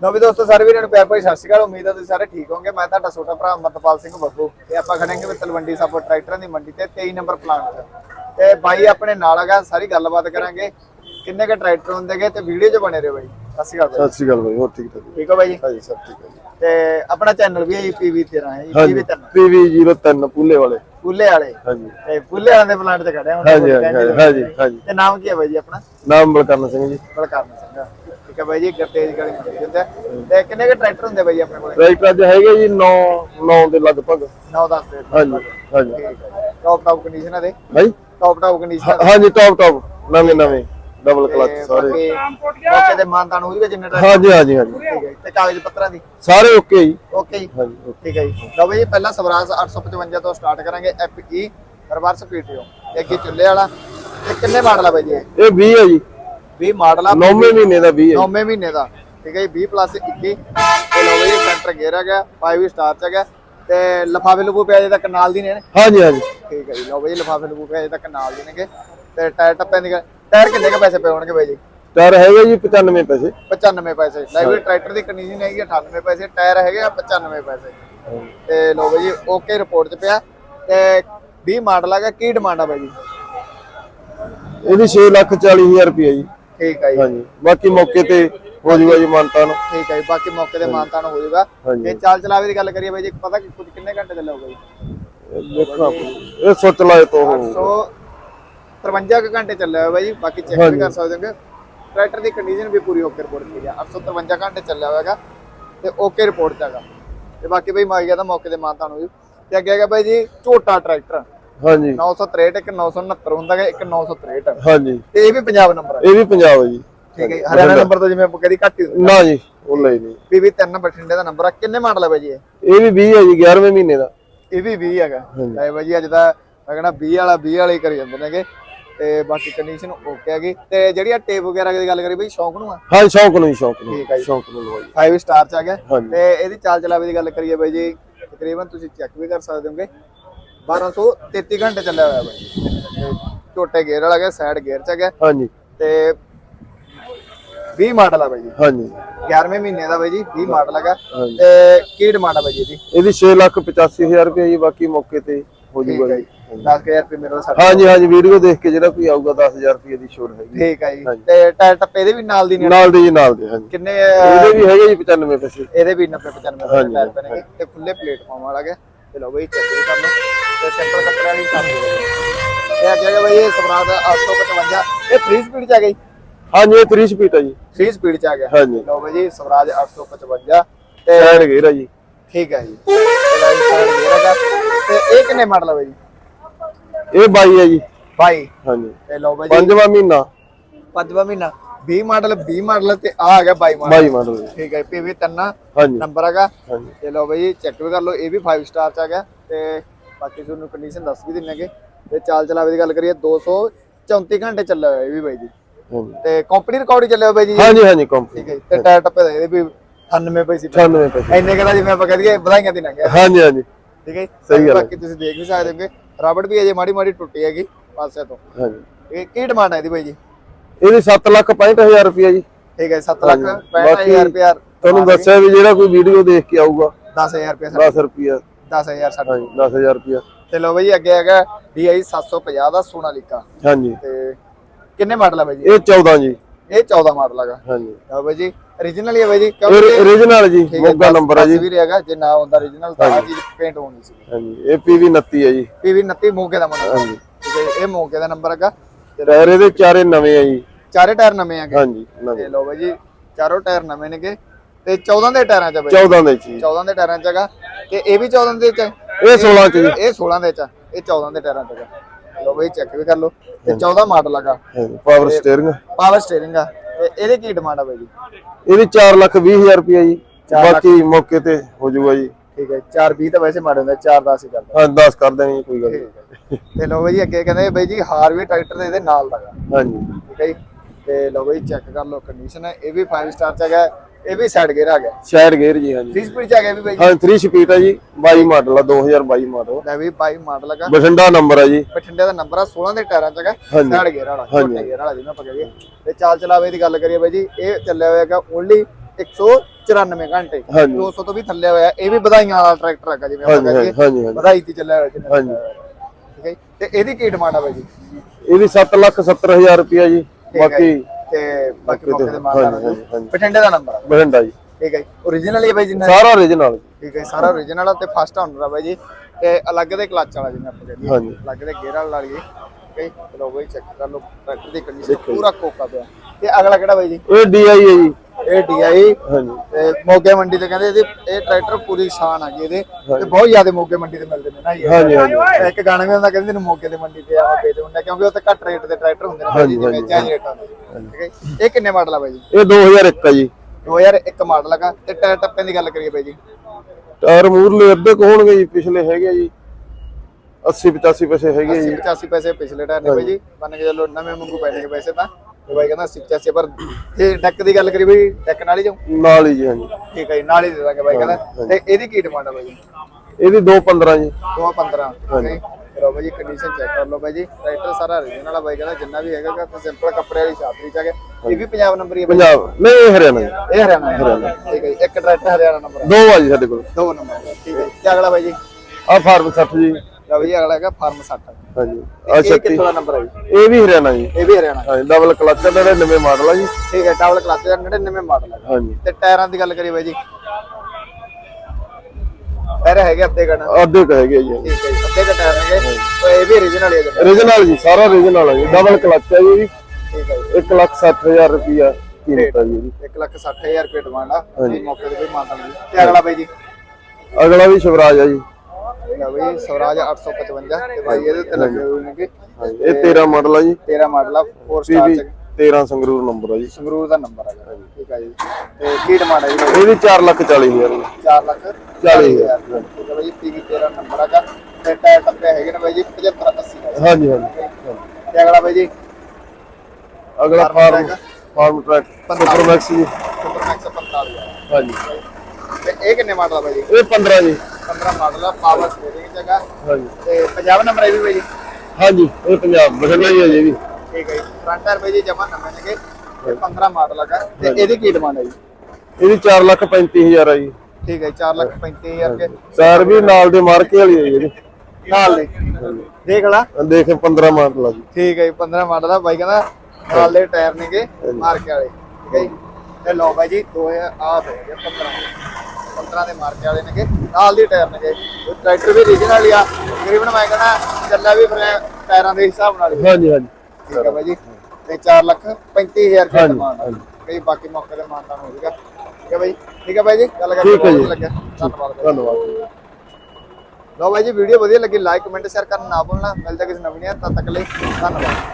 ਨਵੀਂ ਦੋਸਤੋ ਸਾਰੇ ਵੀਰਾਂ ਨੂੰ ਪਿਆਰ ਭਰੀ ਸਤਿ ਸ਼੍ਰੀ ਅਕਾਲ। ਉਮੀਦ ਹੈ ਤੁਸੀਂ ਸਾਰੇ ਠੀਕ ਹੋਵੋਗੇ। ਮੈਂ ਤੁਹਾਡਾ ਛੋਟਾ ਭਰਾ ਅਮਰਪਾਲ ਸਿੰਘ ਬੱਬੂ। ਤੇ ਆਪਾਂ ਖੜਾਂਗੇ ਵੀ ਤਲਵੰਡੀ ਸਾਬੋ ਟਰੈਕਟਰਾਂ ਦੀ ਮੰਡੀ ਤੇ 23 ਨੰਬਰ ਪਲਾਂਟ ਤੇ। ਬਾਈ ਆਪਣੇ ਨਾਲ ਹੈਗਾ ਸਾਰੀ ਗੱਲਬਾਤ ਕਰਾਂਗੇ। ਕਿੰਨੇ ਕ ਟਰੈਕਟਰ ਹੁੰਦੇਗੇ ਤੇ ਵੀਡੀਓ 'ਚ ਬਣੇ ਰਹੋ ਬਾਈ। ਸਤਿ ਸ਼੍ਰੀ ਅਕਾਲ ਸਤਿ ਸ਼੍ਰੀ ਅਕਾਲ ਬਾਈ ਹੋਰ ਠੀਕ ਠਾਕ? ਠੀਕ ਹੋ ਬਾਈ? ਜੀ ਹਾਂਜੀ ਸਭ ਠੀਕ ਹੈ ਤੇ ਆਪਣਾ ਚੈਨਲ ਵੀ ਹੈ ਪੀਵੀ 13 ਹੈ ਪੀਵੀ 13 ਪੀਵੀ 03 ਪੁੱਲੇ ਵਾਲੇ। ਪੁੱਲੇ ਵਾਲੇ। ਹਾਂਜੀ। ਤੇ ਪੁੱਲੇ ਵਾਲੇ ਦੇ ਪਲਾਂਟ ਤੇ ਖੜੇ ਹਾਂ ਹਾਂਜੀ ਹਾਂਜੀ ਹਾਂਜੀ। ਤੇ ਨਾਮ ਕੀ ਹੈ ਬਾਈ ਜੀ ਆਪਣਾ? ਨਾਮ ਬਲਕਰਨ ਸਿੰਘ ਜੀ। ਬਲਕਰਨ ਸਿੰਘ। ਠੀਕ ਹੈ ਬਾਈ ਜੀ ਗੱਟੇਜ ਗਲੀ ਮੰਡੀ ਦੇ ਉੱਤੇ ਤੇ ਕਿੰਨੇ ਕ ਟਰੈਕਟਰ ਹੁੰਦੇ ਬਾਈ ਆਪਣੇ ਕੋਲੇ? ਟਰੈਕਟਰ ਅੱਜ ਹੈਗੇ ਜੀ 9 9 ਦੇ ਲਗਭਗ। 9 10 ਦੇ ਹਾਂਜੀ ਹਾਂਜੀ। ਟੌਪ ਟੌਪ ਕੰਡੀਸ਼ਨ ਦੇ। ਭਾਈ ਟੌਪ ਟੌਪ ਕੰਡੀਸ਼ਨ ਹਾਂ- ਹਾਂਜੀ ਟੌਪ ਟੌਪ ਨਵੇਂ ਨਵੇਂ। ਡਬਲ ਕਲਚ ਸਾਰੇ। ਮੌਕੇ ਦੇ ਮਾਨਤਾਨ ਹੋਈ ਜਿੰਨੇ ਟਰੈਕਟਰ ਹਾਂਜੀ ਹਾਂਜੀ ਹਾਂਜੀ। ਠੀਕ ਹੈ ਤੇ ਕਾਗਜ਼ ਪੱਤਰਾਂ ਦੀ? ਸਾਰੇ ਓਕੇ ਜੀ। ਓਕੇ ਜੀ। ਹਾਂਜੀ okay। ਠੀਕ ਹੈ ਜੀ। ਲਓ ਬਈ ਪਹਿਲਾਂ ਸਵਰਾਜ 855 ਤੋਂ ਸਟਾਰਟ ਕਰਾਂਗੇ। ਐਫਈ ਰਿਵਰਸ ਪੀਟੀਓ ਤੇ ਅੱਗੇ ਚੁੱਲੇ ਵਾਲਾ। ਤੇ ਕਿੰਨੇ ਮਾਡਲ ਆ ਬਾਈ ਜੀ ਇਹ? ਇਹ 20 ਹੈ ਜੀ। 20 ਮਾਡਲ ਆ 9ਵੇਂ ਮਹੀਨੇ ਦਾ 20 ਹੈ। ਜੀ। ਨੌਵੇਂ ਮਹੀਨੇ ਦਾ ਠੀਕ ਹੈ ਜੀ 20 ਪਲੱਸ 21 ਤੇ ਲਓ ਬਈ ਸੈਂਟਰ ਗੇਅਰ ਹੈਗਾ 5 ਸਟਾਰ ਚ ਹੈਗਾ। ਤੇ ਲਫਾਫੇ ਲਫੂ ਪਿਆ ਜੇ ਤੱਕ ਨਾਲ ਦੀ ਨੇ। ਹਾਂਜੀ ਹਾਂਜੀ। ਠੀਕ ਹੈ ਜੀ ਲਓ ਬਈ ਲਫਾਫੇ ਲਫੂ ਪਿਆ ਜੇ ਤੱਕ ਨਾਲ ਦੀ ਨੇਗੇ। ਤੇ ਟਾਇਰ ਟੱਪਿਆਂ ਦੀ ਟਾਇਰ ਕਿੰਨੇ ਕ ਪੈਸੇ ਪਏ ਹੋਣਗੇ ਬਾਈ ਜੀ? ਟਾਇਰ ਹੈਗੇ ਜੀ 95 ਪੈਸੇ। 95 ਪੈਸੇ। ਲਾਈਵ ਟਰੈਕਟਰ ਦੀ ਕੰਡੀਸ਼ਨ ਹੈਗੀ 98 ਪੈਸੇ ਟਾਇਰ ਹੈਗੇ ਆ 95 ਪੈਸੇ। ਤੇ ਲੋ ਬਾਈ ਜੀ ਓਕੇ ਰਿਪੋਰਟ 'ਚ ਪਿਆ। ਤੇ 20 ਮਾਡਲ ਹੈਗਾ ਕੀ ਡਿਮਾਂਡ ਆ ਬਾਈ ਜੀ? ਇਹਦੀ 6 ਲੱਖ 40 ਹਜ਼ਾਰ ਰੁਪਏ ਜੀ। ਠੀਕ ਹੈ ਜੀ। ਹਾਂਜੀ। ਬਾਕੀ ਮੌਕੇ ਤੇ ਹੋ ਜੂਗਾ ਜੀ ਮਾਨਤਾ ਨੂੰ ਠੀਕ ਹੈ ਜੀ ਬਾਕੀ ਮੌਕੇ ਤੇ ਮਾਨਤਾਨ ਹੋ ਹਾਂਜੀ। ਤੇ ਚਾਲ ਚਲਾਵੇ ਦੀ ਗੱਲ ਕਰੀਏ ਬਾਈ ਜੀ ਪਤਾ ਕਿ ਕੁਝ ਕਿੰਨੇ ਘੰਟੇ ਚੱਲਿਆ ਹੋਊਗਾ ਜੀ? ਇਹ ਦੇਖੋ। ਇਹ ਸੋਚ ਲਾਏ ਤੋਂ ਹੋਊਗਾ। 853 ਕੁ ਘੰਟੇ ਚੱਲਿਆ ਹੋਇਆ ਬਾਈ ਜੀ ਬਾਕੀ ਚੈੱਕ ਕਰ ਸਕਦੇ ਹੋਗੇ। ਟਰੈਕਟਰ ਦੀ ਕੰਡੀਸ਼ਨ ਵੀ ਪੂਰੀ ਓਕੇ ਰਿਪੋਰਟ ਕੀਤੀ ਆ। 853 ਘੰਟੇ ਚੱਲਿਆ ਹੋਇਆਗਾ ਤੇ ਓਕੇ ਰਿਪੋਰਟ ਚ ਹੈਗਾ। ਤੇ ਬਾਕੀ ਬਾਈ ਮਾਈ ਗਿਆ ਤਾਂ ਮੌਕੇ ਤੇ ਮਾਨਤਾਨ ਹੋ ਜੂ। ਤੇ ਅੱਗੇ ਹੈਗਾ ਬਾਈ ਜੀ ਝੋਟਾ ਟਰੈਕਟਰ। ਹਾਂਜੀ। 963 ਇੱਕ 969 ਹੁੰਦਾ ਹੈ ਇੱਕ 963 ਹਾਂਜੀ। ਤੇ ਇਹ ਵੀ ਪੰਜਾਬ ਨੰਬਰ ਹੈ ਇਹ ਵੀ ਪੰਜਾਬ ਹੈ ਜੀ। ਠੀਕ ਹੈ ਜੀ। ਹਰਿਆਣਾ ਨੰਬਰ ਤਾਂ ਜਿਵੇਂ ਆਪਾਂ ਕਦੀ ਘੱਟ ਹੀ ਹੁੰਦਾ। ਨਾ ਜੀ ਉਹ ਲਈ ਨਹੀਂ। ਪੀਵੀ 3 ਬਠਿੰਡੇ ਦਾ ਨੰਬਰ ਆ। ਕਿੰਨੇ ਮਾਡਲ ਹੈ ਬਾਈ ਜੀ ਇਹ? ਇਹ ਵੀ 20 ਹੈ ਜੀ 11ਵੇਂ ਮਹੀਨੇ ਦਾ। ਇਹ ਵੀ 20 ਹੈਗਾ। ਲੈ ਬਾਈ ਜੀ ਅੱਜ ਦਾ ਮੈਂ ਕਹਿੰਦਾ 20 ਵਾਲਾ 20 ਵਾਲਾ ਹੀ ਕਰੀ ਜਾਂਦੇ ਨੇਗੇ। ਤੇ ਬਾਕੀ ਕੰਡੀਸ਼ਨ ਓਕੇ ਹੈਗੀ ਤੇ ਜਿਹੜੀ ਆ ਟੇਪ ਵਗੈਰਾ ਦੀ ਗੱਲ ਕਰੀ ਬਈ ਸ਼ੌਂਕ ਨੂੰ ਆ? ਹਾਂ ਸ਼ੌਂਕ ਨੂੰ ਜੀ, ਸ਼ੌਂਕ ਨੂੰ। ਠੀਕ ਹੈ ਜੀ। ਸ਼ੌਂਕ ਨੂੰ ਲਵਾਈ 5 ਸਟਾਰ ਚ ਆ ਗਿਆ। ਹਾਂਜੀ। ਤੇ ਇਹਦੀ ਚਾਲ ਚਲਾਵੇ ਦੀ ਗੱਲ ਕਰੀਏ ਬਾਈ ਜੀ ਤਕਰੀਬਨ ਤੁਸੀਂ ਚੈੱਕ ਵੀ ਕਰ ਸਕਦੇ ਹੋਗੇ। 1233 ਘੰਟੇ ਚੱਲਿਆ ਹੋਇਆ ਬਾਈ। ਛੋਟੇ ਗੇਅਰ ਵਾਲਾ ਗਿਆ ਸਾਈਡ ਗੇਅਰ ਚ ਗਿਆ। ਹਾਂਜੀ। ਤੇ 20 ਮਾਡਲ ਆ ਬਾਈ ਜੀ। ਹਾਂਜੀ। 11ਵੇਂ ਮਹੀਨੇ ਦਾ ਬਾਈ ਜੀ 20 ਮਾਡਲ ਹੈਗਾ। ਤੇ ਕੀ ਡਿਮਾਂਡ ਆ ਬਾਈ ਜੀ ਇਹਦੀ? ਇਹਦੀ 6 ਲੱਖ 85 ਹਜ਼ਾਰ ਰੁਪਏ ਜੀ ਬਾਕੀ ਮੌਕੇ ਤੇ ਹੋ ਜੂਗਾ ਜੀ। ਜੀ। 10000 ਰੁਪਏ ਮੇਰੇ ਨਾਲ ਹਾਂਜੀ ਹਾਂਜੀ ਵੀਡੀਓ ਦੇਖ ਕੇ ਜਿਹੜਾ ਕੋਈ ਆਊਗਾ 10000 ਰੁਪਏ ਦੀ ਛੋਟ ਹੈਗੀ। ਠੀਕ ਹੈ ਜੀ। ਤੇ ਟਾਇਰ ਟੱਪੇ ਦੇ ਵੀ ਨਾਲ ਦੀ ਨੇ? ਨਾਲ ਦੇ ਜੀ ਨਾਲ ਦੇ ਹਾਂਜੀ। ਕਿੰਨੇ ਇਹਦੇ ਵੀ ਹੈਗੇ ਜੀ 95 ਪੈਸੇ। ਇਹਦੇ ਵੀ 90 95 ਹਾਂਜੀ, ਟਾਇਰ ਪੈਣਗੇ ਤੇ ਖੁੱਲੇ ਪਲੇਟਫਾਰਮ ਵਾਲਾ ਗਿਆ। ਤੇ ਲਓ ਬਈ ਚੈੱਕ ਕਰ ਲਓ ਤੇ ਸਿੰਪਲ ਕੱਪੜਿਆਂ ਦੀ ਸਾਫ਼ ਇਹ ਅੱਗੇ ਹੈਗਾ ਬਈ ਇਹ ਸਵਰਾਜ 855 ਇਹ 3 ਸਪੀਡ ਚ ਆ ਗਈ? ਹਾਂਜੀ ਇਹ 3 ਸਪੀਡ ਹੈ ਜੀ। 3 ਸਪੀਡ ਚ ਆ ਗਿਆ। ਹਾਂਜੀ। ਲਓ ਬਈ ਜੀ ਸਵਰਾਜ 855 ਤੇ ਸਾਈਡ ਗੇਰ ਹੈ ਜੀ। ਠੀਕ ਹੈ ਜੀ ਤੇ ਸਾਈਡ ਇਹ ਕਿੰਨੇ ਮਾਡਲ ਆ ਬਈ? ਇਹ 22 ਹੈ ਜੀ। ਬਾਈ। ਹਾਂਜੀ। ਤੇ ਲਓ ਬਈ ਪੰਜਵਾਂ ਮਹੀਨਾ। ਪੰਜਵਾਂ ਮਹੀਨਾ। 20 ਮਾਡਲ 20 ਮਾਡਲ ਤੇ ਆ ਗਿਆ 22 ਮਾਡਲ 22 ਮਾਡਲ ਠੀਕ ਹੈ ਪੀਵੀ ਤਿੰਨ ਹਾਂਜੀ। ਨੰਬਰ ਹੈਗਾ। ਹਾਂਜੀ। ਤੇ ਲਓ ਬਈ ਚੈੱਕ ਵੀ ਕਰ ਲਓ ਇਹ ਵੀ 5 ਸਟਾਰ ਚ ਆ ਗਿਆ। ਤੇ ਬਾਕੀ ਤੁਹਾਨੂੰ ਕੰਡੀਸ਼ਨ ਦੱਸ ਵੀ ਦਿੰਨੇਗੇ ਤੇ ਚਾਲ ਚਲਾਵੇ ਦੀ ਗੱਲ ਕਰੀਏ 234 ਘੰਟੇ ਚੱਲਿਆ ਹੋਇਆ ਇਹ ਵੀ ਬਾਈ ਜੀ। ਹਾਂਜੀ। ਤੇ ਕੰਪਨੀ ਰਿਕਾਰਡ ਹੀ ਚੱਲਿਆ ਹੋਇਆ ਬਾਈ ਜੀ। ਹਾਂਜੀ ਹਾਂਜੀ ਕੰਪਨੀ ਠੀਕ ਹੈ ਜੀ। ਤੇ ਟਾਇਰ ਟੱਪੇ ਦਾ ਇਹਦੇ ਵੀ 98 ਪੈਸੇ 98 ਪੈਸੇ ਇੰਨੇ ਕਦਾ ਜਿਵੇਂ ਆਪਾਂ ਕਹਦੇ ਵਧਾਈਆਂ ਦੀ ਲੰਘਿਆ ਹਾਂਜੀ ਹਾਂਜੀ। ਠੀਕ ਹੈ ਜੀ। ਸਹੀ ਗੱਲ ਹੈ। ਬਾਕੀ ਤੁਸੀਂ ਦੇਖ ਵੀ ਸਕਦੇ ਹੋਗੇ ਰਬੜ ਵੀ ਅਜੇ ਮਾੜੀ ਮਾੜੀ ਟੁੱਟੀ ਹੈਗੀ ਪਾਸੇ ਤੋਂ। ਹਾਂਜੀ। ਇਹ ਕੀ ਡਿਮਾਂਡ ਹੈ ਇਹਦੀ ਬਾਈ ਜੀ? ਇਹਦੀ 7 ਲੱਖ 65000 ਰੁਪਏ ਜੀ। ਠੀਕ ਹੈ 7 ਲੱਖ ਹਾਂਜੀ। 65000 ਰੁਪਏ ਤੁਹਾਨੂੰ ਦੱਸਿਆ ਵੀ ਜਿਹੜਾ ਕੋਈ ਵੀਡੀਓ ਦੇਖ ਕੇ ਆਊਗਾ। 10000 ਰੁਪਏ 10 ਰੁਪਏ 10000 ਸਾਡਾ ਹਾਂਜੀ 10000 ਰੁਪਏ ਤੇ ਲਓ ਬਈ ਅੱਗੇ ਹੈਗਾ DI 750 ਦਾ ਸੋਨਾਲੀਕਾ ਹਾਂਜੀ। ਤੇ ਕਿੰਨੇ ਮਾਡਲ ਹੈ ਬਾਈ ਜੀ? ਇਹ 14 ਜੀ। ਇਹ 14 ਮਾਡਲ ਹੈਗਾ। ਹਾਂਜੀ। ਲਓ ਬਾਈ ਜੀ origignal ਹੀ ਹੈ ਬਾਈ ਜੀ ਇਹ origignal ਜੀ ਮੋਗਾ ਨੰਬਰ ਹੈ ਜੀ। ਵੀ ਹੈਗਾ ਜੇ ਨਾ ਹੁੰਦਾ origignal ਤਾਂ ਆ ਚੀਜ਼ ਪੇਂਟ ਹੋਣੀ ਸੀ। ਹਾਂਜੀ ਇਹ ਪੀਵੀ 29 ਹੈ ਜੀ। PV 29 ਮੋਗੇ ਦਾ ਮਾਡਲ ਹਾਂਜੀ। ਠੀਕ ਹੈ ਜੀ, ਇਹ ਮੋਗੇ ਦਾ ਨੰਬਰ ਹੈਗਾ। ਤੇ ਟਾਇਰ ਇਹਦੇ ਚਾਰੇ ਨਵੇਂ ਆ ਜੀ। ਚਾਰੇ ਟਾਇਰ ਨਵੇਂ ਹੈਗੇ। ਹਾਂਜੀ ਨਵੇਂ। ਲਓ ਬਾਈ ਜੀ ਚਾਰੋਂ ਟਾਇਰ ਨਵੇਂ ਨੇਗੇ। ਤੇ 14 ਦੇ ਟਾਇਰਾਂ ਚ ਬਾਈ 14 ਦੇ ਜੀ। 14 ਦੇ ਟਾਇਰਾਂ ਚ ਹੈਗਾ। ਤੇ ਇਹ ਵੀ 14 ਦੇ ਚ। ਇਹ 16 ਚ ਇਹ 16 ਦੇ ਚ ਇਹ 14 ਦੇ ਟਾਇਰਾਂ ਚ ਹੈਗਾ। ਲਓ ਬਾਈ ਚੈੱਕ ਵੀ ਕਰ ਲਓ। ਤੇ 14 ਮਾਡਲ ਹੈਗਾ। ਪਾਵਰ ਸਟੀਅਰਿੰਗ ਪਾਵਰ ਸਟੀਅਰਿੰਗ ਆ। ਤੇ ਇਹਦੇ ਕੀ ਡਿਮਾਂਡ ਆ ਬਾਈ ਜੀ? ਇਹਦੀ 4 ਲੱਖ 20 ਹਜ਼ਾਰ ਰੁਪਏ ਜੀ। ਬਾਕੀ ਮੌਕੇ ਤੇ ਹੋ ਜਾਊਗਾ ਜੀ। ਠੀਕ ਹੈ 420 ਤਾਂ ਵੈਸੇ ਮਾੜੇ ਹੁੰਦੇ 410 ਹੀ ਕਰਦਾ ਹਾਂ 10 ਕਰ ਦੇਣੀ ਕੋਈ ਗੱਲ ਨਹੀਂ। ਤੇ ਲਓ ਬਾਈ ਜੀ ਅੱਗੇ ਕਹਿੰਦੇ ਬਾਈ ਜੀ ਹਾਰ ਵੀ ਟਰੈਕਟਰ ਦੇ ਇਹਦੇ ਨਾਲ ਲਗਾ ਹਾਂਜੀ। ਠੀਕ ਹੈ ਜੀ। ਤੇ ਲਓ ਬਾਈ ਚੈੱਕ ਕਰ ਲਓ ਕੰਡੀਸ਼ਨ ਹੈ। ਇਹ ਵੀ 5 ਸਟਾਰ ਚ ਹੈਗਾ ਇਹ ਵੀ ਸਾਈਡ ਗੇਅਰ ਆ ਗਿਆ। ਸ਼ਾਇਰ ਗੇਅਰ ਜੀ ਹਾਂਜੀ। 3 ਸਪੀਡ ਚ ਆ ਗਿਆ ਵੀ ਬਾਈ ਜੀ? ਹਾਂ 3 ਸਪੀਡ ਹੈ ਜੀ 22 ਮਾਡਲ ਆ 2022 ਮਾਡਲ ਲੈ ਵੀ 22 ਮਾਡਲ ਹੈਗਾ। ਬਠਿੰਡਾ ਨੰਬਰ ਹੈ ਜੀ। ਬਠਿੰਡੇ ਦਾ ਨੰਬਰ ਆ 16 ਦੇ ਟਾਇਰਾਂ ਚ ਹੈਗਾ। ਸਾਈਡ ਗੇਅਰ ਵਾਲਾ। ਛੋਟੇ ਗੇਅਰ ਵਾਲਾ ਜਿਹਨੂੰ ਆਪਾਂ ਕਹੀਏ ਤੇ ਚਾਲ ਚਲਾਵੇ ਦੀ ਗੱਲ ਕਰੀਏ ਬਾਈ ਜੀ ਇਹ ਚੱਲਿਆ ਹੋਇਆ ਹੈਗਾ ਓਨਲੀ 194 ਘੰਟੇ। ਹਾਂਜੀ। 200 ਤੋਂ ਵੀ ਥੱਲੇ ਹੋਇਆ ਇਹ ਵੀ ਵਧਾਈਆਂ ਵਾਲਾ ਟਰੈਕਟਰ ਹੈਗਾ ਜਿਵੇਂ ਆਪਾਂ ਹਾਂਜੀ ਵਧਾਈ ਤੇ ਚੱਲਿਆ ਹੋਇਆ ਹਾਂਜੀ। ਠੀਕ ਹੈ ਜੀ। ਤੇ ਇਹਦੀ ਕੀ ਡਿਮਾਂਡ ਆ ਬਾਈ ਜੀ? ਇਹਦੀ 7 ਲੱਖ 70 ਹਜ਼ਾਰ ਰੁਪਿਆ ਜੀ। ਹੈ ਬਾਕੀ। ਤੇ ਬਾਕੀ ਮੌਕੇ ਤੇ- ਮਾਰਦਾ। ਬਠਿੰਡੇ ਦਾ ਨੰਬਰ ਆ। ਬਹਿੰਡਾ ਜੀ। ਠੀਕ ਹੈ ਜੀ। Origignal ਹੀ ਹੈ ਬਾਈ ਜਿੰਨਾ ਸਾਰਾ origignal ਠੀਕ ਹੈ ਸਾਰਾ origignal ਆ ਤੇ ਫਸਟ ਓਨਰ ਆ ਬਾਈ ਜੀ। ਤੇ ਅਲੱਗ ਦੇ ਕਲਚ ਵਾਲਾ ਜਿਵੇਂ ਆਪਾਂ ਕਹਿੰਦੇ ਹਾਂਜੀ। ਅਲੱਗ ਦੇ ਗੇਅਰ ਵਾਲਾ ਵਾਲੀ ਠੀਕ ਹੈ ਜੀ। ਚਲੋ ਬਾਈ ਚੈੱਕ ਕਰ ਲਓ। ਟਰੈਕਟਰ ਦੀ ਕੰਡੀਸ਼ਨ ਪੂਰਾ ਕੋਕਾ ਪਿਆ। ਤੇ ਅਗਲਾ ਕਿਹੜਾ ਬਾਈ ਜੀ? ਇਹ DI ਹੈ ਜੀ। ਇਹ DI ਹਾਂਜੀ। ਤੇ ਮੋਗੇ ਮੰਡੀ ਤੇ ਕਹਿੰਦੇ ਇਹਦੀ ਇਹ ਟਰੈਕਟਰ ਪੂਰੀ ਸ਼ਾਨ ਆ ਗਈ ਇਹਦੇ। ਤੇ ਬਹੁਤ ਜ਼ਿਆਦਾ ਮੋਗੇ ਮੰਡੀ ਤੇ ਮਿਲਦੇ ਨੇ ਨਾ ਜੀ। ਹਾਂਜੀ ਹਾਂਜੀ। ਇੱਕ ਗਾਣਾ ਵੀ ਹੁੰਦਾ ਕਹਿੰਦੇ ਨੇ ਮੋਗੇ ਦੇ ਮੰਡੀ ਤੇ ਆਵਾ ਵੇਚ ਹੁੰਦਾ ਕਿਉਂਕਿ ਉੱਥੇ ਘੱਟ ਰੇਟ ਦੇ ਟਰੈਕਟਰ ਹੁੰਦੇ ਨੇ ਬਾਈ ਜੀ, ਜਿਵੇਂ ਜਾਇਜ਼ ਰੇਟਾਂ ਦੇ। ਠੀਕ ਹੈ। ਇਹ ਕਿੰਨੇ ਮਾਡਲ ਆ ਬਾਈ ਜੀ? ਇਹ 2001 ਹੈ ਜੀ। 2001 ਮਾਡਲ ਹੈਗਾ। ਤੇ ਟਾਇਰ ਟੱਪੇ ਦੀ ਗੱਲ ਕਰੀਏ ਬਾਈ ਜੀ। ਟਾਇਰ ਮੂਰਲੇ ਅੱਧੇ ਹੋਣਗੇ ਜੀ ਪਿਛਲੇ ਹੈਗੇ ਜੀ। 80 85 ਪੈਸੇ ਹੈਗੇ 80 ਜੀ। 85 ਪੈਸੇ ਪਿਛਲੇ ਟਾਇਰ ਨੇ ਬਾਈ ਜੀ। ਮੰਨ ਕੇ ਚੱਲੋ ਨਵੇਂ ਵਾਂਗੂ ਪੈਣਗੇ ਪੈਸੇ ਤਾਂ। ਤੇ ਬਾਈ ਕਹਿੰਦਾ 80 85 ਪਰ ਜੇ ਡੈਕ ਦੀ ਗੱਲ ਕਰੀ ਬਾਈ ਡੈਕ ਨਾਲ ਹੀ ਜਾਊ? ਨਾਲ ਹੀ ਜੀ ਹਾਂਜੀ। ਠੀਕ ਹੈ ਜੀ ਨਾਲ ਹੀ ਦੇ ਦਾਂਗੇ ਬਾਈ ਕਹਿੰਦਾ। ਤੇ ਇਹਦੀ ਕੀ ਡਿਮਾਂਡ ਆ ਬਾਈ? ਇਹਦੀ 215 ਜੀ। ਦੋ 15 ਠੀਕ ਚਲੋ ਬਾਈ ਜੀ ਕੰਡੀਸ਼ਨ ਚੈੱਕ ਕਰ ਲਓ ਬਾਈ ਜੀ। ਟਰੈਕਟਰ ਸਾਰਾ original ਆ ਬਾਈ ਕਹਿੰਦਾ ਜਿੰਨਾ ਵੀ ਹੈਗਾ ਤਾਂ ਸਿੰਪਲ ਕੱਪੜੇ ਵਾਲੀ ਛਾਪ ਵਿੱਚ ਆ ਗਿਆ। ਇਹ ਵੀ ਪੰਜਾਬ ਨੰਬਰ ਹੀ ਹੈ ਬਾਈ? ਪੰਜਾਬ ਨਹੀਂ ਇਹ ਹਰਿਆਣਾ ਜੀ। ਇਹ ਹਰਿਆਣਾ ਹਰਿਆਣਾ। ਠੀਕ ਹੈ ਜੀ ਇੱਕ ਟਰੈਕਟਰ ਹਰਿਆਣਾ ਨੰਬਰ ਦੋ ਆ ਜੀ ਸਾਡੇ ਕੋਲ। ਦੋ ਨੰਬਰ ਠੀਕ ਹੈ ਜੀ ਤੇ ਅਗਲਾ ਬਾਈ ਜੀ? ਆ ਫਾਰਮ 60 ਜੀ। ਲਓ ਬਾਈ ਜੀ ਅਗਲਾ ਹੈਗਾ ਫਾਰਮ 60 ਹਾਂਜੀ। ਆ ਇਹ 36 ਕਿੱਥੋਂ ਦਾ ਨੰਬਰ ਹੈ ਜੀ? ਇਹ ਵੀ ਹਰਿਆਣਾ ਜੀ। ਇਹ ਵੀ ਹਰਿਆਣਾ। ਹਾਂਜੀ ਡਬਲ ਕਲਚ ਦਾ ਨਵੇਂ ਮਾਡਲ ਆ ਜੀ। ਠੀਕ ਹੈ ਡਬਲ ਕਲਚ ਦਾ 99 ਮਾਡਲ ਹੈ ਹਾਂਜੀ। ਤੇ ਟਾਇਰਾਂ ਦੀ ਗੱਲ ਕਰੀਏ ਬਾਈ ਜੀ। ਟਾਇਰ ਹੈਗੇ ਅੱਧੇ ਕਣ ਅੱਧੇ ਕ ਹੈਗੇ ਜੀ। ਠੀਕ ਹੈ ਜੀ ਅੱਧੇ ਕ ਟਾਇਰ ਹੈਗੇ। ਉਹ ਇਹ ਵੀ original ਹੀ ਹੈ origignal ਜੀ ਸਾਰਾ origignal ਆ ਜੀ। ਡਬਲ ਕਲਚ ਆ ਜੀ ਇਹਦੀ। ਠੀਕ ਹੈ ਜੀ। 1 ਲੱਖ 60 ਹਜ਼ਾਰ ਰੁਪਿਆ ਕੀਮਤ ਆ ਜੀ ਇਹਦੀ। 1 ਲੱਖ 60000 ਰੁਪਏ ਡਿਮਾਂਡ ਆ। ਇਹ ਮੌਕੇ ਤੇ ਵੀ ਮਾਤਾ ਨੂੰ ਤੇ ਅਗਲਾ ਬਾਈ ਜੀ? ਅਗਲਾ ਵੀ ਸ਼ਿਵਰਾਜ ਆ ਜੀ। ਲਓ ਬਾਈ ਸਵਰਾਜ 855 ਤੇ ਬਾਈ ਇਹਦੇ ਤੇ ਲੱਗੇ ਹੋਏ ਹਾਂਜੀ। ਇਹ 13 ਮਾਡਲ ਆ ਜੀ। 13 ਮਾਡਲ ਆ 4 ਸਟਾਰ ਚ 13 ਸੰਗਰੂਰ ਨੰਬਰ ਆ ਜੀ। ਸੰਗਰੂਰ ਦਾ ਨੰਬਰ ਹੈਗਾ ਠੀਕ ਹੈ ਜੀ। ਤੇ ਕੀ ਡਿਮਾਂਡ ਹੈ ਜੀ ਬਾਈ? ਇਹਦੀ 4 ਲੱਖ 40 ਹਜ਼ਾਰ। ਜੀ 4 ਲੱਖ 40 ਹਜ਼ਾਰ। ਠੀਕ ਹੈ ਬਾਈ ਪੀਵੀ 13 ਨੰਬਰ ਹੈਗਾ। ਤੇ ਟਾਇਰ ਟੱਪੇ ਹੈਗੇ ਨੇ ਬਾਈ ਜੀ 75 80 ਦਾ ਹਾਂਜੀ ਹਾਂਜੀ। ਤੇ ਅਗਲਾ ਬਾਈ ਜੀ? ਅਗਲਾ farm Farmtrac super max ਜੀ। ਸੁਪਰ ਮੈਕਸ 45 ਹਾਂਜੀ। ਤੇ ਇਹ ਕਿੰਨੇ ਮਾਡਲ ਆ ਬਾਈ ਜੀ? ਇਹ 15 ਜੀ। 15 ਮਾਡਲ ਆ ਪਾਵਰ ਸਟੀਅਰਿੰਗ ਜਗ੍ਹਾ। ਹਾਂਜੀ। ਤੇ ਪੰਜਾਬ ਨੰਬਰ ਇਹ ਵੀ ਬਾਈ ਜੀ? ਹਾਂਜੀ ਇਹ ਪੰਜਾਬ ਬਠਿੰਡਾ ਹੀ ਹੈ ਜੀ ਇਹ ਵੀ ਠੀਕ ਹੈ ਜੀ। ਫਰੰਟ ਟਾਇਰ ਬਾਈ ਜੀ ਜਮਾ ਨਵੇਂ ਨੇਗੇ। ਤੇ 15 ਮਾਡਲ ਹੈਗਾ ਤੇ ਇਹਦੀ ਕੀ ਡਿਮਾਂਡ ਹੈ ਜੀ? ਇਹਦੀ 4 ਲੱਖ 35 ਹਜ਼ਾਰ ਆ ਜੀ। ਠੀਕ ਹੈ 4 ਲੱਖ 35000 ਰੁਪਏ। ਟਾਇਰ ਵੀ ਨਾਲ ਦੇ ਮਾਰਕੇ ਵਾਲੀ ਹੈ ਜੀ ਇਹਦੀ। ਨਾਲ ਦੇ? ਦੇਖ ਲਾ। ਦੇਖ 15 ਮਾਡਲ ਆ ਜੀ। ਠੀਕ ਹੈ ਜੀ 15 ਮਾਡਲ ਆ। ਬਾਈ ਕਹਿੰਦਾ ਨਾਲ ਦੇ ਟਾਇਰ ਨੇਗੇ ਮਾਰਕੇ ਵਾਲੇ। ਠੀਕ ਹੈ ਜੀ। ਤੇ ਲਓ ਬਾਈ ਜੀ 2000 ਆ ਗਿਆ 15 15 ਦੇ ਮਾਰਕੇ ਵਾਲੇ ਨੇਗੇ ਨਾਲ ਦੇ ਟਾਇਰ ਨੇਗੇ। ਟਰੈਕਟਰ ਵੀ ਰੀਜਨਲ ਹੀ ਆ ਤਕਰੀਬਨ ਮੈਂ ਕਹਿੰਦਾ ਚੱਲਿਆ ਵੀ ਫਿਰ ਟਾਇਰਾਂ ਦੇ ਹਿਸਾਬ ਨਾਲ ਹਾਂਜੀ ਹਾਂਜੀ। ਠੀਕ ਹੈ ਬਾਈ ਜੀ। ਤੇ 4 ਲੱਖ 35000 ਰੁਪਏ ਹਾਂਜੀ। ਕਈ ਬਾਕੀ ਮੌਕੇ ਤੇ ਮਾਨਤਾ ਹੋ ਜਾਏਗਾ ਠੀਕ ਹੈ ਬਾਈ। ਠੀਕ ਹੈ ਬਾਈ ਜੀ ਗੱਲ ਕਰਕੇ ਬਹੁਤ ਲੱਗਿਆ। ਧੰਨਵਾਦ। ਧੰਨਵਾਦ। ਲਓ ਬਾਈ ਜੀ ਵੀਡੀਓ ਵਧੀਆ ਲੱਗੀ ਲਾਈਕ ਕਮੈਂਟ ਸ਼ੇਅਰ ਕਰਨਾ ਨਾ ਭੁੱਲਣਾ। ਮਿਲਦਾ ਕਿਸੇ ਨਵੀਂ ਤਦ ਤੱਕ ਲਈ ਧੰਨਵਾਦ।